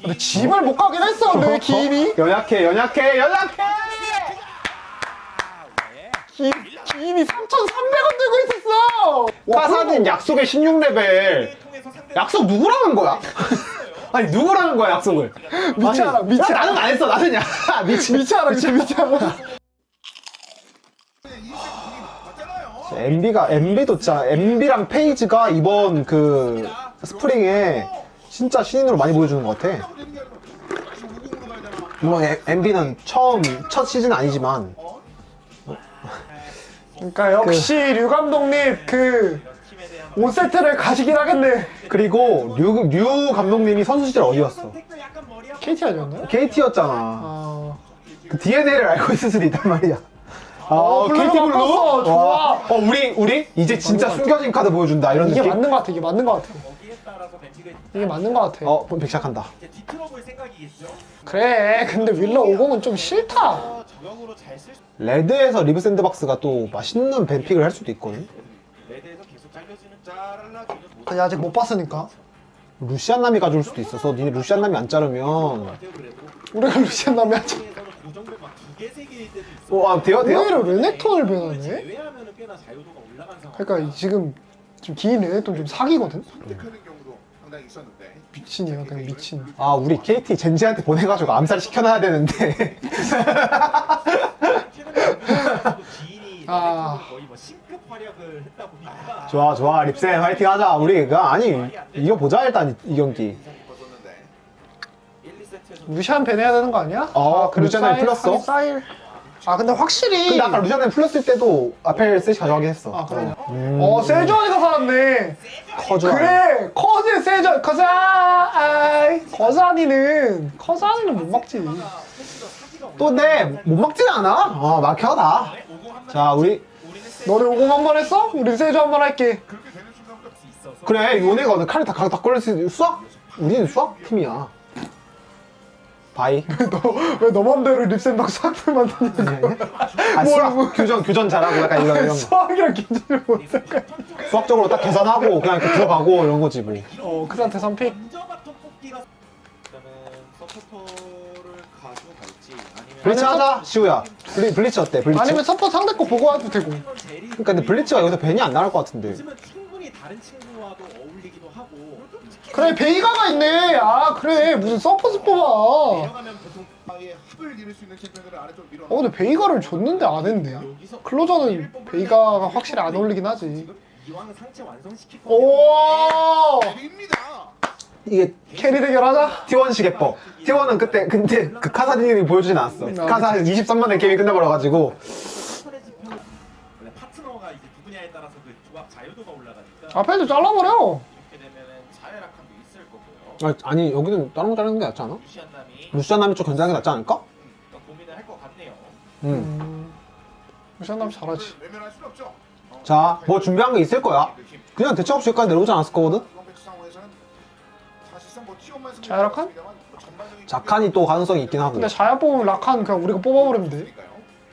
근데 집을 못 가긴 했어 근데 기인이. 연약해 연약해 연약해! 기, 기인이 3,300원 들고 있었어! 와, 카사딘 약속의 16레벨. 약속 누구랑 한 거야? 아니 누구랑 한 거야 약속을? 미치아라, 아니, 미치아라. 나는 안 했어 나는 야 미치 미치아라 진짜 미치아라. MB가 MB도 진짜 MB랑 페이지가 이번 그 스프링에 진짜 신인으로 많이 보여주는 것 같아. 물론 MB는 처음 첫 시즌 아니지만 그러니까 역시 류 감독님 그 5세트를 가시긴 하겠네 그리고 류, 류 감독님이 선수 시절 어디였어? KT 아니었나요? KT였잖아. 아... 그 DNA를 알고 있을 수도 있단 말이야. 아, 어, 블루로 KT 블루? 바꿨어. 좋아. 와. 어, 우리 우리 이제 진짜 것 숨겨진 카드 보여준다 이런 이게 느낌. 맞는 것 같아 이게 맞는 것 같아 이게 맞는 것 같아 어, 본 백작한다. 뒤틀어볼 생각이겠죠. 그래 근데 윌러 50은 좀 싫다 저격으로 잘쓸 수. 레드에서 리브 샌드박스가 또 맛있는 벤픽을 할 수도 있거든. 레드에서 계속 아니 아직 못 봤으니까 루시안 남이 가져올 수도 있어서 니네 루시안 남이 안 자르면 같아요 그래도. 우리가 루시안 남이 하자 에서는 그 정도 막두개 세 개일 때도 있 어. 어, 아, 돼요 돼요? 제외하면은 꽤나 자유도가 올라간 상황. 그러니까 지금 지금 긴 레넥톤 좀 사기거든 선택하는 경우도 상당히 있었는데 미친이야 그냥 미친 아 우리 KT 젠지한테 보내가지고 암살 시켜놔야 되는데 최근에 지인이 아. 거의 뭐 신급 활약을 했다 보니까 좋아 좋아 립센 화이팅 하자 우리 그 아니 이거 보자 일단 이, 이 경기 벗었는데 1, 2세트에서 루시안 배내야 되는 거 아니야? 어, 루시안을 사일- 풀렸어? 사일 아 근데 확실히 근데 아까 루시안 남이 풀렸을 때도 아펠 셋이 가져가긴 했어. 아 그래 음. 어 세주안이가 살았네. 커져 그래 커즈 세주안 커자 아이. 커자니는 커자니는 못 막지. 또내못 막진 않아? 어 막혀다. 자 우리 너네 50한번 했어? 우리 세주 한 번 할게. 그래 요네가 오늘 칼을 다, 다, 다 걸릴 수 수학? 우리는 수학 팀이야 바이. 왜너 맘대로 립센박스 학교 만드냐고. 아 수학 교전 교전 잘하고 약간 이런 이런 거. 수학이랑 긴장을 못할까 수학적으로 딱 계산하고 그냥 이렇게 들어가고 이런 거지 뭐. 어 크산테 3픽. 인저바톤 뽑기가 그러면 서포터를 가져갈지 아니면 블리츠 하자 시우야. 블리, 블리츠 어때? 블리츠? 아니면 서포 상대 거 보고 와도 되고. 그러니까 근데 블리츠가 여기서 벤이 안 나갈 것 같은데. 요즘은 충분히 다른 친구와도 그래 베이가가 있네. 아 그래. 무슨 서포트 뽑아 내려가면 보통 아예 합을 이룰 수 있는 챔피언들을 아래쪽으로 밀어 어. 근데 베이가를 줬는데 안 했네 여기서 클로저는 베이가가 확실히 안 어울리긴 하지. 이왕 상체 완성시킬 오! 입니다. 이게 캐리 대결하자. T1 시계법 T1은 그때 근데 그 카사딘이 보여주진 않았어. 카사 23만에 게임이 끝나버려가지고. 스트레지 편 원래 파트너가 이제 누구냐에 따라서 그 조합 자유도가 올라가니까. 앞에도 잘라버려 아, 아니 여기는 다른 거 자르는 게 낫지 않아? 루시안 남이 루시안 남이 좀 견제하는 게 낫지 않을까? 그러니까 고민을 할 것 같네요. 응. 음 루시안남 잘하지 외면할 수는 없죠 자, 뭐 준비한 게 있을 거야. 그냥 대책 없이 여기까지 내려오지 않았을 거거든? 이번 배치 상황에서는 사실상 뭐 T1만 승리를 자야락한? 했습니다만 전반적인 자칸이 또 가능성이 있긴 하고. 근데 자야 뽑으면 라칸 그냥 우리가 뽑아버리면 돼 그러니까요.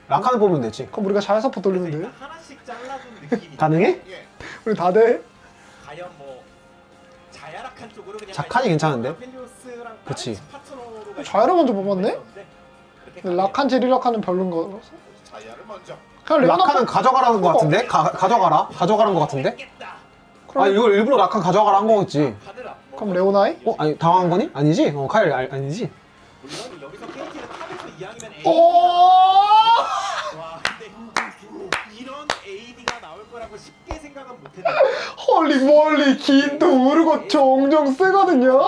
라칸을 보면 되지. 그럼 우리가 자야 서포 돌리면 돼 그러니까 하나씩 잘라주는 느낌이. 가능해? 예. 우리 다 돼 과연 뭐 자칸이 괜찮은데? 펠리오스랑 그치. 자야를 먼저 뽑았네? 근데 라칸 제리라칸은 별론 거라서 자야를 먼저 그냥 라칸은 가져가라는 거 같은데? 가, 가져가라? 가져가라는 거 같은데? 아, 이걸 일부러 라칸 가져가라 한 거겠지. 그럼 레오나이? 어? 아니, 당황한 거니? 아니지? 어, 카일 아, 아니지? 오 와 근데 이런 AD가 나올 거라고 쉽게 생각은 못했는데. 헐리 멀리 긴도 우르고 종종 쓰거든요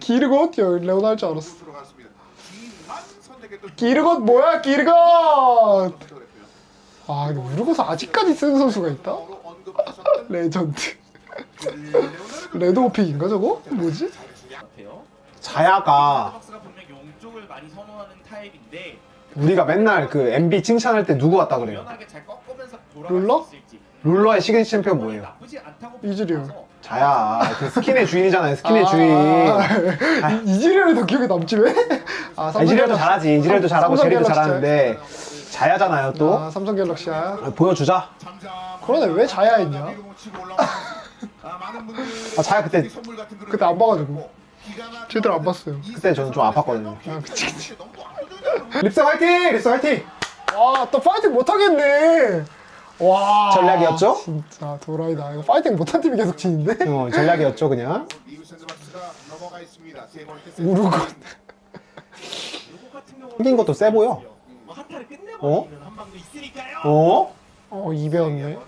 기르고 야 레오나 할줄 알았어 들어갔습니다 기만 선택했던 기르got 뭐야 했고요. 아 근데 우르고서 아직까지 쓰는 선수가 있다? 서로 언급하셨던 레전드 레오나르도 레드오픽인가 저거? 뭐지? 같아요. 자야가 박스가 분명 용쪽을 많이 선호하는 타입인데 우리가 맨날 그 MB 칭찬할 때 누구 같다 그래요? 유연하게 잘 꺾으면서 돌아갈 룰러? 수 룰러의 시그니처 챔피언 뭐예요? 이즈리얼. 자야. 그 스킨의 주인이잖아요, 스킨의 주인. 아, 이- 이즈리얼이 더 기억에 남지 왜? 아 아, 이지리얼도 잘하지. 이지리얼도 잘하고 삼성 제리도 갤럭시 잘하는데 자야잖아요, 또. 아 삼성 갤럭시야 아, 보여주자. 그러네, 왜 자야 했냐? 치고 올라오는, 아, 자야 그때 그때 안 봐가지고. 뭐 제대로 안 봤어요. 그때 저는 좀 아팠거든요. 아, 그치, 그치. 립스 화이팅! 립스 화이팅! 와, 또 파이팅 못 하겠네. 와. 전략이었죠? 진짜 도라이다. 이거 파이팅 못한 팀이 계속 지는데? 어, 전략이었죠 그냥. 리브 샌드박스가 넘어가 있습니다. 세 번째 세트. 우르고. 생긴 것도 세 보여. 끝내버리는 어? 한 방도 있으니까요. 어? 어, 2배웠네.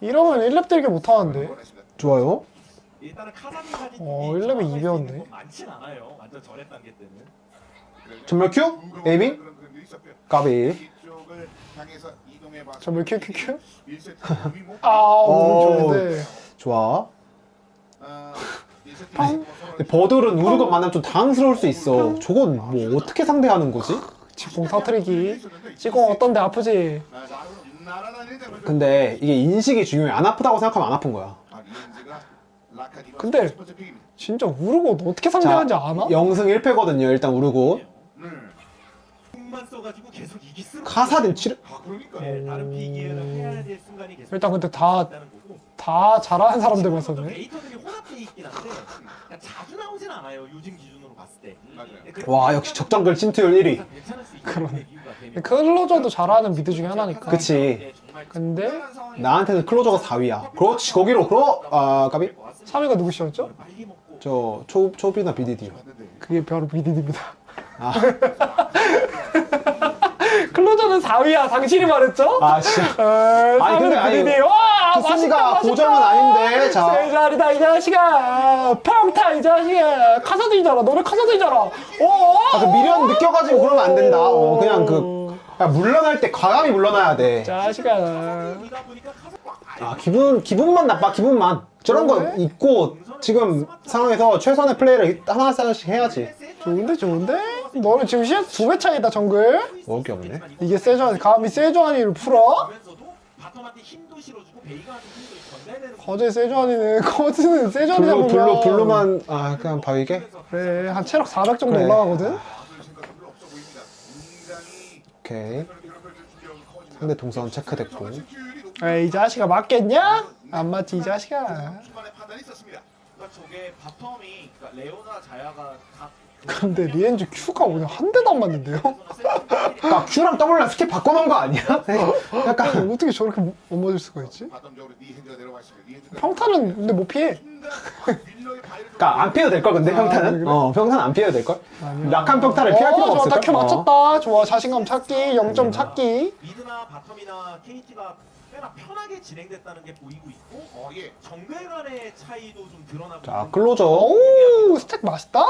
이러면 1렙 들기 못하는데. 좋아요. 일단은 카자미까지 어, 1렙에 이배웠네. 많진 않아요. 완전 저랩 단계 때는. 전멸 큐? 에이밍? 까비. 이쪽을 향해서 전멸 큐큐큐? 1세트 위목. 아우, 오. 좋은데. 좋아. 아, 1세트 팡. 위목 서로 근데 버들은 우르건 만나면 좀 당황스러울 수 있어. 저건 뭐 어떻게 상대하는 거지? 지붕 터트리기. 지공 어떤데 아프지? 근데 이게 인식이 중요해. 안 아프다고 생각하면 안 아픈 거야. 아, 근데. 진짜 우르고 어떻게 상대하는지 아나? 0승 1패거든요. 일단 우르고. 카사딘 치르. 아, 그러니까. 네, 다른 피기를 해야 될 순간이 계속 일단 근데 다, 있다는 거고. 다 잘하는 사람들만 썼네. 데이터들이 혼합돼 있긴 한데 그냥 자주 나오진 않아요. 요즘 기준으로 봤을 때. 맞아요. 네, 그래서 와 역시 적정글 침투율 1위. 괜찮을 수 있는 그러네. 이유가 되면 클로저도 잘하는 미드 중에 하나니까. 그치. 네, 정말 근데 나한테는 클로저가 4위야. 그렇지 거기로 그러 아 까비. 3위가 누구시였죠? 빨리 먹고 저 초 초비나 BDD요. 봤는데 그게 바로 BDD입니다. 아, 클로저는 4위야. 당신이 말했죠? 아 진짜. 에, 아니, 근데 3위는 아니, BDD. 와, 그 맛있다, 순위가 맛있다. 고정은 아닌데, 자. 세 자리다, 이 자식아. 평타, 이 자식아. 카사딘이잖아. 너네 카사딘이잖아. 어? 아, 그 미련 느껴가지고 그러면 안 된다. 어, 그냥 그 야, 물러날 때 과감히 물러나야 돼. 자식아. 아 기분 기분만 나빠 기분만. 저런 거? 있고 지금 상황에서 최선의 플레이를 하나씩 해야지. 좋은데, 좋은데? 너는 지금 CS 두배 차이다, 정글. 먹을 게 없네. 이게 세조한, 감히 세조한이를 풀어? 거제 세조한이는, 거즈는 세조한이 블루 잡으면. 블루 블루만 아 그냥 바위게. 그래, 한 체력 400 정도 그래. 올라가거든? 오케이. 상대 동선 체크됐고. 에이, 이 자식아, 맞겠냐? 안 맞지, 이 자식아. 중간에 판단이 있었습니다. 그러니까 저게 바텀이 그러니까 레오나 자야가 다 근데 리엔즈 Q가 오늘 한 대도 안 맞는데요? 아 Q랑 W랑 스킬 바꿔놓은 거 아니야? 약간 어떻게 저렇게 못 맞을 수가 있지? 바텀적으로 니헨드가 내려와 있습니다. 니헨드가 평타는 근데 못 피해. 순간 윌러의 바위를 좀 그러니까 안 피해도 될 걸 근데 아, 평타는 그래? 어 평타는 안 피해도 될 걸. 아니야. 약한 평타를 피할 필요가 어, 좋아, 없을 다큐 걸. 맞췄다. 좋아, 자신감 찾기, 0점 찾기. 미드나 바텀이나 KT가 꽤나 편하게 진행됐다는 게 보이고 있고 어, 예. 정글 간의 차이도 좀 드러나고 자 있는 클로저. 오, 스택 맛있다.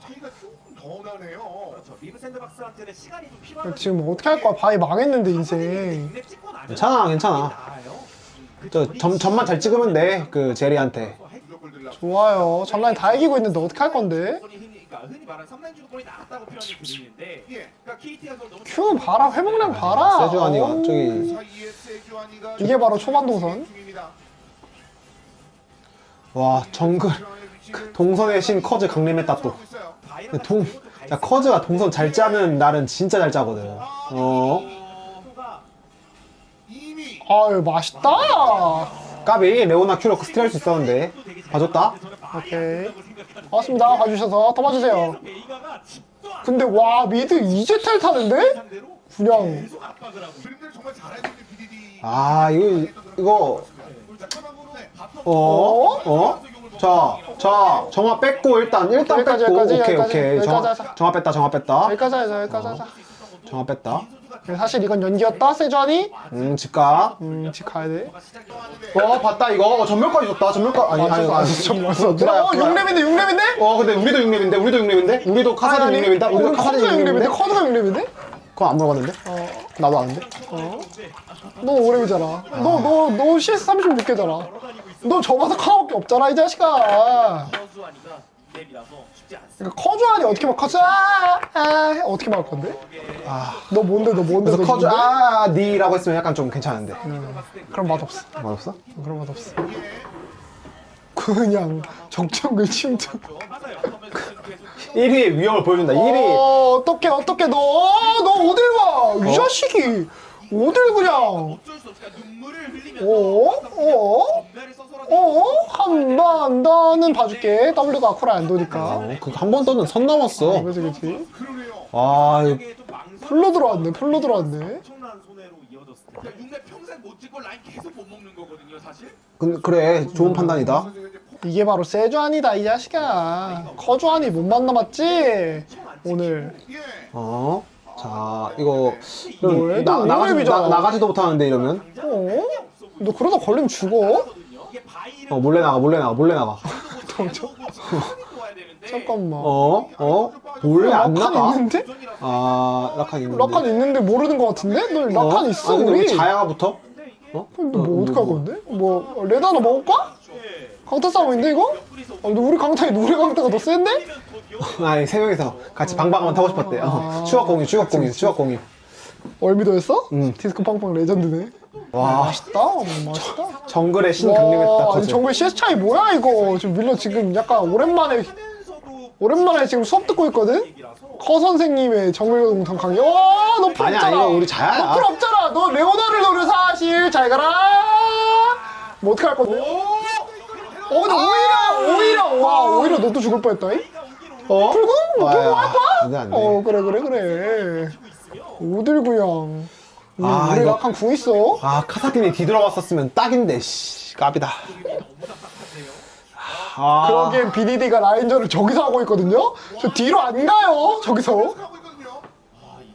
차이가 조금 더 나네요. 그렇죠. 리브 샌드박스한테는 시간이 좀 필요한 지금 어떻게 할 거야? 바위 망했는데 인생. 괜찮아 괜찮아. 저 점, 점만 잘 찍으면 돼. 그 제리한테. 좋아요. 전라인 다 이기고 있는데 어떻게 할 건데? 그러니까 흔히 말하는 3란 주도권이 나왔다고 표현을 드리는데 예. 그러니까 KT가 그걸 너무 Q 봐라, 회복량 봐라. 세주환이가 어우. 저기 사이에 세주안이가 이게 바로 초반 동선. 중입니다. 와 정글 위치를 동선의 신 커즈 강림했다 또. 하고 있어요. 바이랑 동, 야 커즈가 동선 잘 짜는 날은 진짜 잘 짜거든. 어. 이미 아유, 맛있다. 까비 레오나 큐로 스틸 할 수 있었는데 봐줬다. 오케이. 고맙습니다. 봐주셔서 더 봐주세요. 근데 와, 미드 이제 텔 타는데? 그냥. 아 이거 이거. 어? 어? 자, 자, 정화 뺐고 일단 일단 여기까지, 뺐고 여기까지, 오케이 여기까지, 오케이 정화 여기까지 하자. 정화 뺐다 정화 뺐다 여기까지 하자, 여기까지 하자. 정화 뺐다 사실 이건 연기였다, 세주환이. 음 집가 음, 집 가야 돼. 어 봤다 이거 어, 전멸까지 줬다 전멸까 아니 아니 아니 정말 구라야, 어, 구라야. 6렙인데, 6렙인데? 어 근데 우리도 6렙인데 우리도 6렙인데 우리도 카사딘 6렙인데 우리도 커드가 6렙인데? 6렙인데 커드가 6렙인데? 그거 안 물어봤는데 어, 나도 아는데 너 5렙이잖아. 너, 너, 너 CS 36개잖아. 너 접어서 하나밖에 없잖아, 이 자식아. 선수하니까 랩이라서 쉽지 않습니다. 그러니까 커주안이 어떻게 막 커주, 아, 아, 어떻게 막을 건데? 너 뭔데, 너 뭔데, 그래서 너 커즈 뭔데? 아 니라고 했으면 약간 좀 괜찮은데 그럼 맛없어. 맛없어? 그런 맛 없어. 그냥 정청글 침투. 맞아요. 그러면서 지금 계속 1위의 위험을 보여준다 1위 어, 어떡해, 어떡해, 너, 너 어딜 봐. 이 자식이. 어딜 그냥. 어쩔 수 없으니까 눈물 을 흘리면서 어? 어? 전멸을 써서라도 어? 한 번 더는 봐줄게. W가 아쿠라 안 도니까. 어, 그한 번 떠는 선 넘었어. 그치, 그치. 그러네요. 아, 이거 에게도 망설임 풀로 들어왔네, 풀로 들어왔네. 엄청난 손해로 이어졌을 때 그러니까 육내 평생 못 찍고 라인 계속 못 먹는 거거든요, 사실. 그, 그래 좋은 판단이다. 이제 포- 이게 바로 세주안이다, 이 자식아. 커주안이 못 만남았지? 오늘. 예. 어. 자 이거 뭐해? 나, 너 나가지, 오늘이잖아. 나, 나가지도 못하는데 이러면 어? 너 그러다 걸리면 죽어? 어 몰래 나가 몰래 나가 몰래 나가 잠깐만. 어? 어? 몰래 안 나가? 있는데? 아 라칸 있는데 라칸 있는데 모르는 것 같은데? 너 라칸 어? 있어, 아니, 근데 우리? 왜 자야가 붙어? 어? 근데 뭐 어떡할 건데? 뭐 레드 하나 먹을까? 강타 싸움인데 이거? 아 우리 강타에 노래 강타가 더 센데? 아니 세 명이서 같이 방방만 타고 싶었대 어. 아. 추억 공유 추억 공유 추억 공유 월미도였어? 응. 디스코 팡팡 레전드네 와 맛있다 맛있다 정글의 신 와, 강림했다 아니 정글 CS 차이 뭐야 이거 지금 밀려 지금 약간 오랜만에 오랜만에 지금 수업 듣고 있거든? 커 선생님의 정글 동탄 강의 와너 풀 아니야, 없잖아 이거 우리 자야야. 너풀 없잖아 너 레오나를 노려 사실 잘 가라 뭐 어떻게 할 건데? 어 근데 오히려 오히려 와 오히려 너도 죽을 뻔했다 이? 어? 풀고? 뭐 아야, 풀고 할 거야? 안돼 안 돼 어 그래 그래 그래 오들구형 음, 아, 우리 이거- 약간 궁 있어. 아 카사딘이 뒤돌아왔었으면 딱인데 씨 까비다. 아. 그러기엔 BDD가 라인전을 저기서 하고 있거든요? 저 뒤로 안 가요 저기서.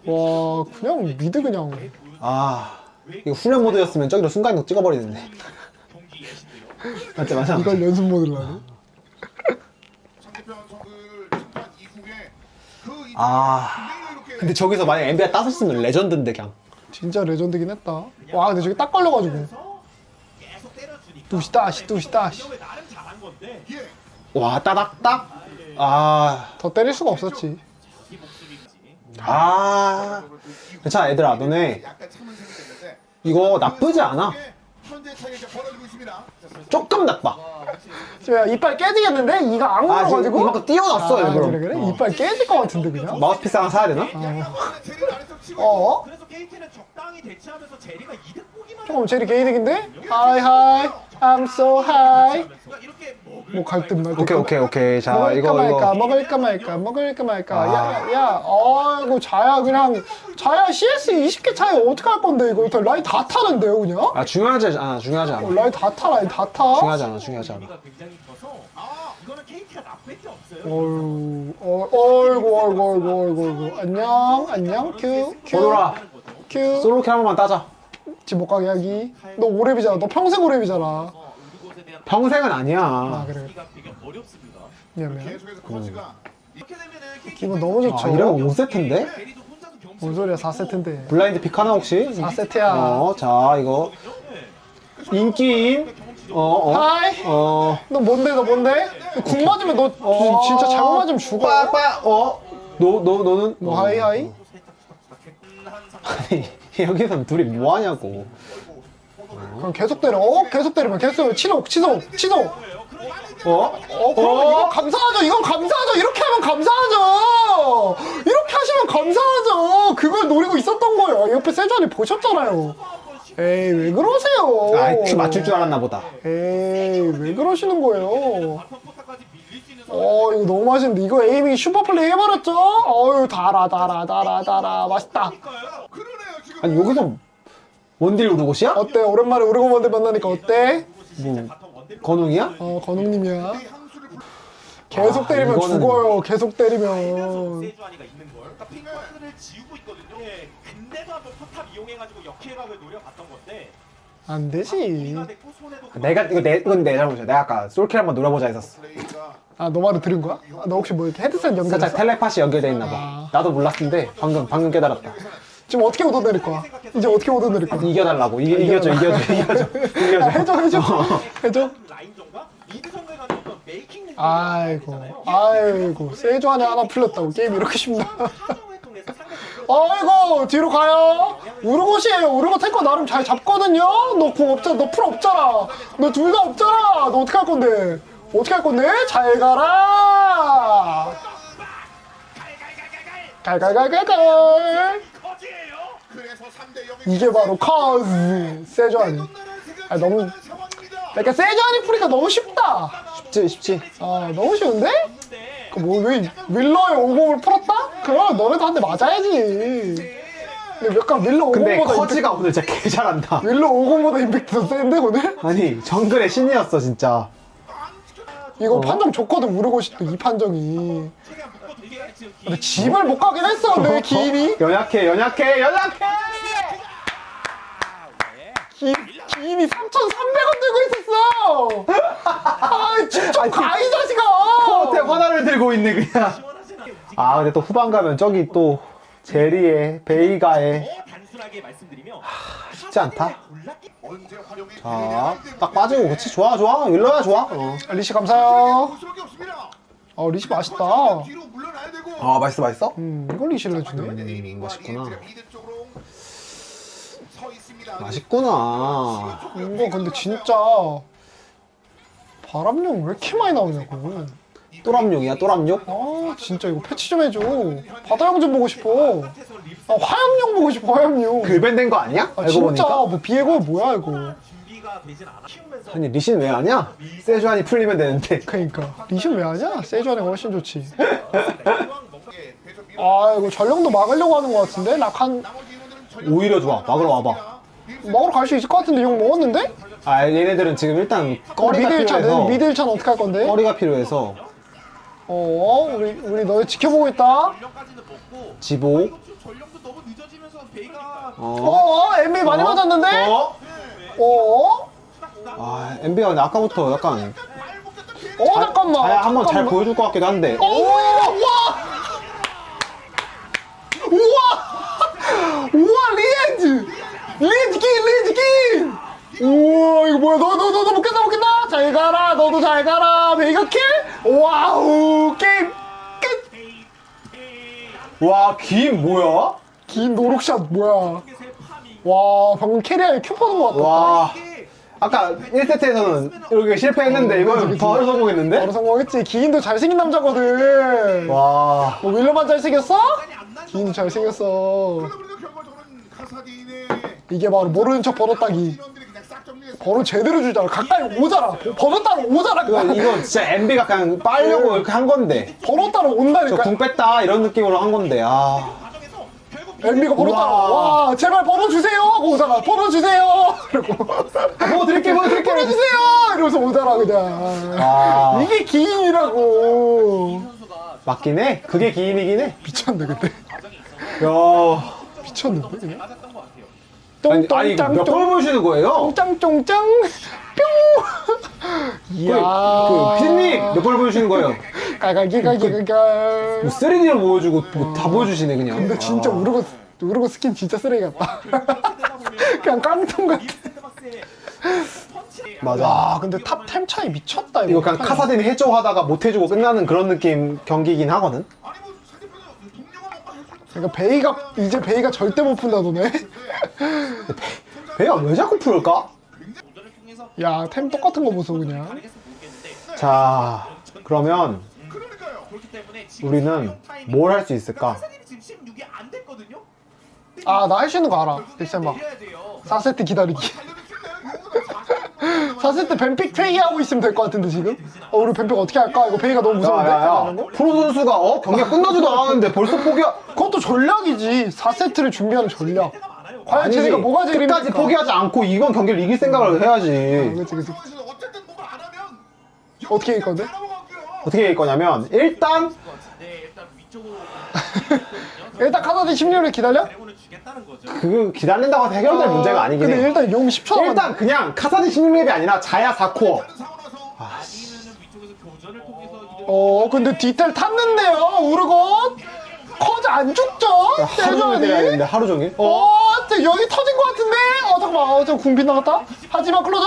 와 그냥 미드 그냥. 아 이거 훈련 모드였으면 저기로 순간이동 찍어버리는데. 맞지 맞아 이걸 연습 모드로 하네. 상대편 정글 심판 이후에 그 아 근데 저기서 만약 엠비가 따섰으면 레전드인데 그냥 진짜 레전드긴 했다. 와 근데 저기 딱 걸려가지고. 뚜시다시 뚜시다시. 와 따닥딱 아. 더 때릴 수가 없었지. 아. 괜찮아 얘들아. 너네 이거 나쁘지 않아 현재 차이가 벌어지고 있습니다. 조금 나빠 지금 이빨 깨지겠는데? 이가 안 아, 지금 걸어가지고 이만큼 띄워놨어, 아. 그래 그래? 어. 이빨 깨질 것 같은데 그냥 마우스피스 하나 사야 되나? 제리를 아래쪽 치고 어? 그래서 KT는 적당히 대치하면서 제리가 이득 보기만 조금 제리 게이득인데? 하이 하이 I'm so high. 그러니까 뭐 갈등 말든 오케이 오케이 오케이. 자 먹을까 이거 말까 이거 먹을까 말까 먹을까 말까. 아. 야야 아이고 자야 그냥 자야 CS 20개 차이 어떻게 할 건데 이거? 다 라인 다 타는데요 그냥? 아 중요하지 않아 중요하지 어, 않아. 라인 다 타 라인 다 타? 중요하지 않아 중요하지 않아. 어휴 어, 어이구 어이구 어이구 어이구 어이구. 안녕 안녕 큐큐 오너라 큐 솔로킬 한 번만 따자 집 못 가게 하기. 너 오랩이잖아. 너 평생 오랩이잖아. 어, 평생은 아 아니야. 그래 분위기가 되게 어렵습니다. 미안 미안 계속해서 커지가 이렇게 되면은 KT 기분 너무 좋죠. 아 이러면 5세트인데? 제리도 혼자서 겸손 뭔 소리야 4세트인데. 블라인드 픽 하나 혹시? 4세트야. 어 자 이거. 인기인? 어어 하이. 어. 너 뭔데 너 뭔데? 궁 맞으면 너 진- 진짜 잘못 맞으면 죽어 빠빠 어? 너, 너, 너는? 뭐 하이 하이? 아니 여기선 둘이 뭐 하냐고. 그럼 계속 때려. 어? 계속 때리면 계속 치속 치속 치속 어? 어 그럼 이건 감사하죠. 이건 감사하죠. 이렇게 하면 감사하죠. 이렇게 하시면 감사하죠. 그걸 노리고 있었던 거예요. 옆에 세전이 보셨잖아요. 에이 왜 그러세요? 아이 큐 맞출 줄 알았나 보다. 에이 왜 그러시는 거예요? 어 이거 너무 맛있는데 이거 에이밍 슈퍼플레이 해버렸죠? 어유 달아 달아 달아 달아. 맛있다. 그러네요 지금. 아니 여기서 원딜 우르고시야? 어때? 오랜만에 우르고만들 만나니까 어때? 뭐 건웅이야? 어 건웅님이야. 부- 계속 아, 때리면 이거는- 죽어요. 계속 때리면. 세주안이가 있는 걸. 그러니까 핑크를 지우고 있거든요. 예, 근데도 한번 포탑 이용해가지고 역회각을 노려봤던 건데. 안 되지. 됐고 손해도 내가 이거 내 이건 내 잘못이야. 내가 아까 솔킬 한번 노려보자 했었어. 아 너 말을 들은 거야? 아, 너 혹시 뭐 이렇게 헤드셋 살짝 연결했어? 텔레파시 연결돼 있나 봐. 아. 나도 몰랐는데 방금 방금 깨달았다 지금 어떻게 얻어내릴 거야? 이제 어떻게 얻어내릴 거야? 이겨달라고. 이, 이겨줘 이겨줘 이겨줘. 야, 이겨줘. 해줘 해줘. 해줘. 라인전과 미드 정글 가는 어떤 메이킹 아이고 아이고. 세주안에 하나 풀렸다고. 게임 이렇게 쉽나? 사정을 통해서 상대 정글 아이고 뒤로 가요. 우르고시에요 우르고 탱커 나름 잘 잡거든요. 너궁 없잖아. 너 풀 없잖아. 너 둘 다 없잖아. 너 어떻게 할 건데? 어떻게 할 건데? 잘 가라. 갈갈갈갈갈 거지예요 그래서 3대 0 이게 바로 카즈 세주안이 아, 너무- 그러니까 세주아니 풀이가 너무 쉽다. 쉽지 쉽지 아 너무 쉬운데? 그뭐왜 윌러의 오공을 풀었다? 그럼 너네도 한 대 맞아야지. 근데 몇간 윌러 근데 50보다 커지가 오늘 진짜 개 잘한다 윌러 50보다 임팩트 더 센데 오늘? 아니 정글의 신이었어 진짜 이거 판정 좋거든 우르고시 또이 판정이. 근데 집을 못 가긴 했어 근데 기인이. 연약해 연약해 연약해 기, 기인이 3,300원 들고 있었어. 아 진짜 가이 자식아. 호텔 화나를 들고 있네 그냥 아 근데 또 후반 가면 저기 또 제리에 베이가에 단순하게 말씀드리면 쉽지 않다 자딱 빠지고 그렇지 좋아 좋아 윌러야 좋아 어. 리시 감사해요. 어 리시 맛있다. 뒤로 물러나야 되고. 아 맛있어 맛있어? 음 이걸 리시를 해주네. 음, 맛있구나. 맛있구나 이거 근데 진짜 바람용 왜 이렇게 많이 나오냐고. 또람용이야 또람용? 아 진짜 이거 패치 좀 해줘. 바다용 좀 보고 싶어. 아 화염용 보고 싶어 화염용. 글밴된 거 아니야? 아 알고 진짜 보니까 뭐 비에고 뭐야 이거. 되진 않아 키우면서 아니 리신 왜 하냐? 세주안이 풀리면 되는데 그러니까 리신 왜 하냐? 세주안이 훨씬 좋지. 이왕 뭔가 예, 대전 밀어. 아 이거 전령도 막으려고 하는 것 같은데 낙한 나머지 인원들은 전력 오히려 좋아 막으러 와봐 먹으러 갈 수 있을 것 같은데 용 먹었는데? 아 얘네들은 지금 일단 꺼리가 미드 1차 필요해서 미드 1차는 어떻게 할 건데? 꺼리가 필요해서 어 우리 우리 너네 지켜보고 있다. 먹고 지보 좀 전력도 너무 늦어지면서 베이가 어? 어 MB 많이 맞았는데? 어? 어? 아 근데 아까부터 약간 어 잠깐만. 자야 한번 잘 잠깐만. 보여줄 것 같기도 한데 어, 우와! 우와! 우와, 리엔즈! 리엔즈 킹, 리엔즈 킹! 우와, 이거 뭐야? 너, 너, 너, 너 먹겠다, 먹겠다! 잘 가라, 너도 잘 가라! 메이가 킬? 와우, 게임 끝! 와김 뭐야? 긴 노룩샷, 뭐야? 와, 방금 캐리어에 큐 퍼는 것 같다. 와 아까 1세트에서는 이렇게 실패했는데 이건 바로 성공했는데? 바로 성공했지. 기인도 잘생긴 남자거든. 와 뭐 윌러만 잘생겼어? 기인도 잘생겼어. 이게 바로 모르는 척 버릇따기. 버릇 제대로 주잖아. 가까이 오잖아. 버릇 따로 오잖아. 이거, 그냥. 이거 진짜 MB가 그냥 빨려고 이렇게 한 건데 버릇 따로 저 온다니까. 궁 뺐다 이런 느낌으로 한 건데 아 버릇 따로. 우와. 와, 제발 버릇 주세요. 하고 오잖아. 버릇 주세요. 이러고. 뭐 드릴게 뭐 드릴게 버릇 주세요. 이러면서 오잖아, 그냥. 아 이게 기인이라고. 맞긴 해 그게 기인이긴 해 미쳤네, 근데. 야. 미쳤는데, 그냥. 아니, 아니 이거 몇번 똥똥짱 보여주는 거예요? 쫑짱쫑짱 뿅. 이야. 그 피디님 몇 번 보여주시는 거예요? 까가기가기가가. 3D로 보여주고 뭐다 보여주시네 그냥 근데 진짜 아. 우르고 우르고 스킨 진짜 쓰레기 같다. 그냥 깡통 같아. 맞아 와 근데 탑템 차이 미쳤다 이거. 이거 그냥 카사딘 해줘 하다가 못 해주고 끝나는 그런 느낌 경기긴 하거든 뭐 그러니까 베이가 이제 베이가 절대 못 푼다 너네. 배가 왜 자꾸 풀을까? 야 템 똑같은 거 보소 그냥. 자 그러면 우리는 뭘 할 수 있을까? 카사딘이 지금 16이 안 됐거든요 아나 할 수 있는 거 알아. 돼요 4세트 기다리기. 달려줄 4세트 뱀픽 페이 하고 있으면 될 것 같은데 지금. 어 우리 뱀픽 어떻게 할까? 이거 베이가 너무 무서운데. 야야야 하는 거? 프로 선수가 어 경기가 끝나지도 않았는데 벌써 포기하 그것도 전략이지. 4세트를 준비하는 전략. 과연 아니지 쟤네가 뭐가 제일 끝까지? 포기하지 않고 이번 경기를 이길 생각을 해야지 그치 그치. 어쨌든 뭔가 안 하면 어떻게 이길 건데? 어떻게 이길 거냐면 일단 네 일단 위쪽으로 일단 카사딘 16을 기다려? 드래곤을 주겠다는 거죠 그 기다린다고 해서 해결될 문제가 아니긴 근데 해 일단 용 10초 남았네. 일단 그냥 카사딘 16렙이 아니라 자야 4코어 아니면은 위쪽에서 교전을 통해서 이득- 어 근데 디테일 탔는데요 우르곤 커즈 안 죽죠? 하루 종일 때려야 되는데 하루 종일 어? 어 근데 여기 터진 것 같은데? 어 잠깐만. 어저 궁비 나갔다? 하지만 클로저?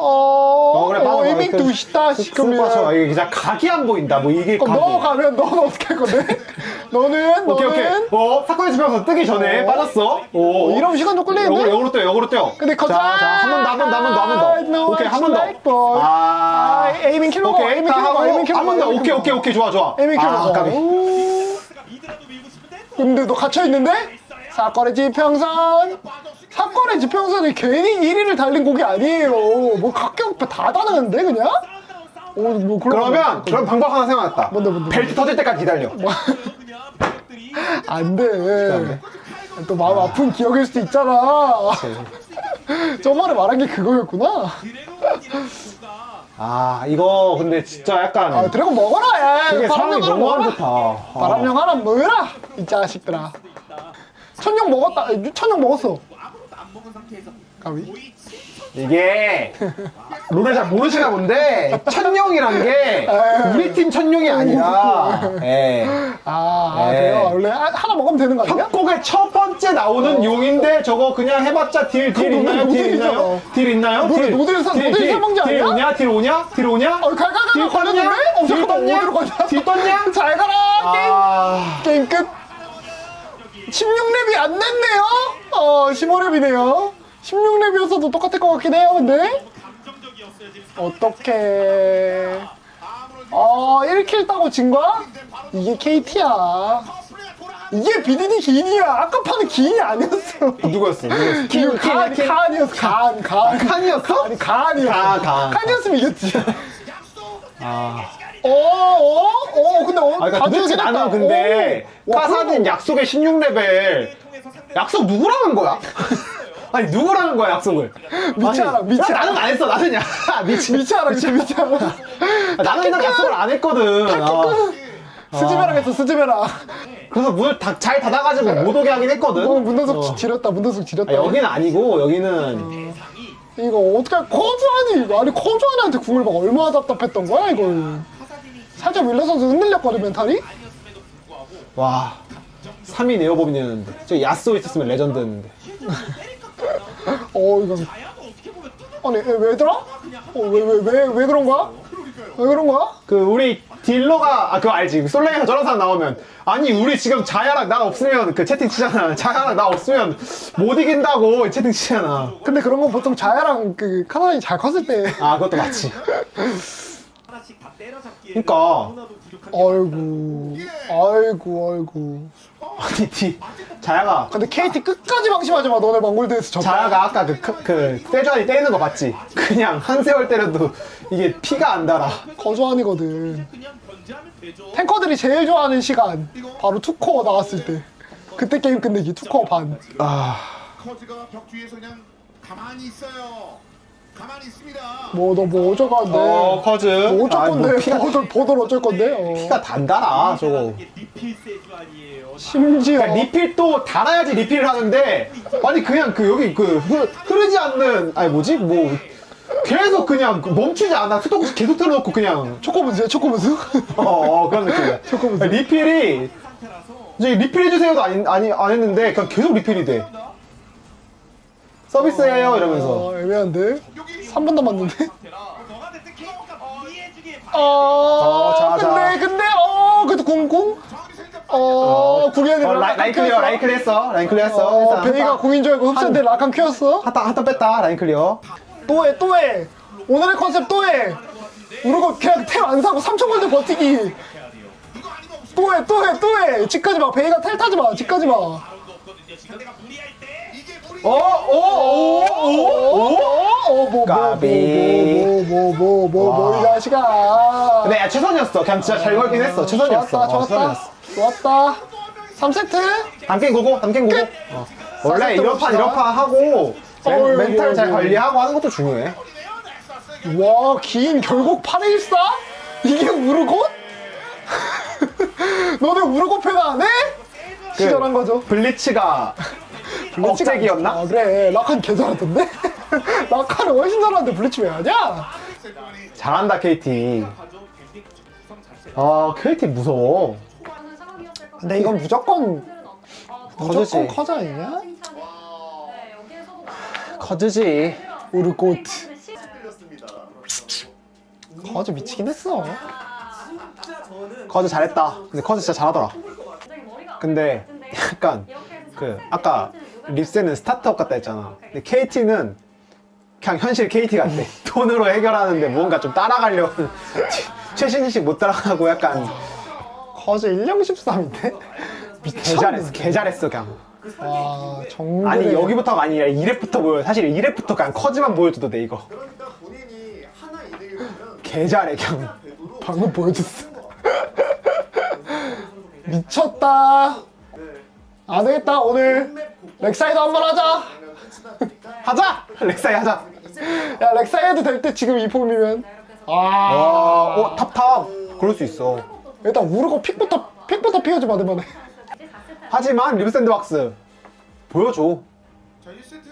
어, 어 그래 어 이밍 두시다 쑥 시끄면. 빠져. 이게 진짜 각이 안 보인다. 뭐 이게 각이. 넘어가면 너는 어떻게 할 건데? 너는 오케이 오케이. 너는? 어 사건의 지평선 뜨기 전에 어. 빠졌어. 오. 어, 이러면 시간 좀 끌리는데? 역으로 뛰어 역으로 뛰어. 근데 커즈 자자 한 번 더 한 번 더 한 번 더. 한 번 더 오케이 한 번 더. 아. 아 에이밍 킬로 오케이 에이밍 킬로 에이밍 킬로 한번 더. 오케이 오케이 오케이 좋아 좋아. 에이밍 아. 싶은데? 또 근데 너 갇혀 있는데? 사건의 지평선 사건의 지평선이 괜히 1위를 달린 곡이 아니에요. 뭐 각격 다 다르는데 그냥? 어, 뭐 그러면 그런 방법 하나 생각났다. 뭔데, 뭔데, 벨트 터질 때까지 기다려. 뭐. 그냥 배역들이 안 돼. 또 마음 아픈 기억일 수도 있잖아. 저번에 말한 게 그거였구나. 아 이거 근데 진짜 약간 아, 드래곤 먹어라, 야. 되게 바람용 상황이 하나 너무 안 먹어라. 좋다. 아. 바람용 하나 먹어라. 이 자식들아. 천룡 먹었다. 천룡 먹었어. 아무것도 안 먹은 상태에서 가위. 거의 이게 롤을 잘 모르시나 본데 천룡이란 게 우리 팀 천룡이 아니라 예. 아, 아, 네. 그래요? 원래 하- 하나 먹으면 되는 거 아니야? 협곡의 첫 번째 나오는 용인데 저거 그냥 해봤자 딜, 딜 있나요? 노들- 딜 있나요? 딜 있나요? 노들- 노들 사- 노들 사망자 딜 아니야? 오냐? 딜 오냐? 딜 오냐? 어, 가, 가, 가, 딜 가? 떴냐? 어, 딜 떴냐? 어디로 가냐? 딜 떴냐? 잘 가라, 아, 게임. 게임 끝. 16랩이 안 냈네요? 어, 15랩이네요. 16랩이었어도 똑같을 것 같긴 해요, 근데. 어떡해. 어, 1킬 따고 진 거야? 이게 KT야. 이게 BDD 기인이야. 아까 파는 기인이 아니었어. 누구였어? 누구였어? 기인, 간, 간이었어. 간, 간. 칸이었어? 아니, 간이었어. 간, 간. 칸이었으면 이겼지. 아, 어, 어, 어, 근데 어, 아 그러니까 다 도대체 죽였다. 나는 근데 오. 와, 까사는 약속의 16레벨 통해서 상대 약속 누구랑 한 거야? 아니 누구랑 한 거야 약속을? 미치 아니, 알아, 미치 나- 나는 안 했어 나는 야 미치 미치 알아, 미치, 미치 알아. 나는 그냥 약속을 안 했거든 아. 스즈메랑 했어, 스즈메랑. 그래서 문을 다, 잘 닫아가지고 못 오게 하긴 했거든 어, 문단속 어. 지렸다, 문단속 지렸다. 아, 여기는 아니고 여기는 이거 어떻게, 커즈안이, 아니, 커즈안한테 궁을 막 얼마나 답답했던 거야, 이걸. 살짝 윌러 선수 흔들렸거든, 멘탈이? 와 3위 네오범이었는데 저 야스오 있었으면 레전드였는데 어, 이거. 아니, 왜, 왜더라? 어, 왜, 왜, 왜, 왜 그런 거야? 왜 그런 거야? 그 우리 딜러가 아 그거 알지 솔랭에서 저런 사람 나오면 아니 우리 지금 자야랑 나 없으면 그 채팅 치잖아 자야랑 나 없으면 못 이긴다고 채팅 치잖아 근데 그런 건 보통 자야랑 그 카나이 잘 컸을 때. 아 그것도 맞지 그러니까. 아이고, 아이고, 아이고. 아니 디 자야가 근데 KT 끝까지 방심하지 마, 너네 망골드에서 졌다. 자야가 아까 그, 그, 그 세주안이 때리는 거 봤지? 그냥 한 세월 때려도 이게 피가 안 달아 거주안이거든. 그냥 견제하면 되죠 탱커들이 제일 좋아하는 시간. 바로 투코어 나왔을 때. 그때 게임 끝내기, 투코어 반. 아 커즈가 벽 뒤에서 그냥 가만히 있어요 뭐, 너 뭐 어쩔 건데. 어, 커즈. 뭐 어쩔 아, 건데. 뭐 피가- 보돌, 보돌 어쩔 건데. 어. 피가 단단하 저거 이게 리필 세주 아니에요 심지어. 그러니까 리필도 달아야지 리필을 하는데 아니 그냥 그 여기 그 흐, 흐르지 않는 아니 뭐지 뭐 계속 그냥 그 멈추지 않아 수도꼭지 계속 틀어놓고 그냥 초코분수야, 초코분수? 어, 어 그런 느낌이야 조금 리필이 이제 리필해주세요도 아니, 아니 안 했는데 그냥 계속 리필이 돼 서비스해요 이러면서 어, 애매한데? 3분 남았는데? 너가 됐든 케이크가 무리해주기에 어, 자, 자. 근데, 근데, 어, 그래도 궁궁? 어, 궁해야 돼. 어, 라인, 라인 클리어 라인 클리어 했어 라인 클리어 했어 어, 일단 베이가 한- 궁인 줄 알고 흡수인데 라칸 큐였어? 한탄 한탄 뺐다 라인 클리어 또 해, 또 해. 오늘의 컨셉 또 해. 우르고 그냥 텔 안 사고 3천 골드 버티기. 또 해, 또 해, 또 해. 집까지 마. 베이가 텔 타지 마. 집까지 마. 어, 우리 어, 뭐, 뭐. 뭐, 뭐, 뭐, 뭐, 뭐, 어, 좋았다. 최선이었어 좋았다. 3세트? 담갱 고고 담갱 고고 끝. 어. 원래 사세트 이런 판 봅시다. 이런 판 하고 멘, 어이, 멘탈 잘 어이, 관리하고 하는 것도 중요해 와, 긴 결국 8일4? 이게 우르곤? 너네 우르곤 팬안 해? 시절한 거죠. 블리츠가 블리츠가 억제기였나? 아, 그래. 라칸 개 잘하던데? 라칸은 훨씬 잘하는데 블리츠 왜 하냐? 잘한다 KT 아 KT 무서워 근데 이건 무조건, 커즈지. 무조건 커즈 아니냐? 커즈지 우르고트. 커즈 미치긴 했어. 커즈 잘했다 근데 커즈 진짜 잘하더라 근데 약간 그 아까 립세는 스타트업 같다 했잖아. 근데 KT는 그냥 현실 KT 같아. 돈으로 해결하는데 뭔가 좀 따라가려고. 최신식 못 따라가고 약간 커즈 1령 13인데? 개 잘했어 개 잘했어 그냥. 아 정글 아니 여기부터가 아니라 2렙부터 보여. 사실 2렙부터 그냥 커즈만 보여줘도 돼 이거. 그러니까 본인이 하나 이득이면 개 잘해 그냥. 방금 보여줬어. 미쳤다 안 되겠다 오늘. 렉사이드 한번 하자. 하자! 렉사이 하자. 야 렉사이드 될때 지금 이 폼이면. 아. 어 탑탑. 그럴 수 있어. 일단 우르고 픽부터 픽부터 피해지 받으면 해 하지만 립샌드박스. 보여줘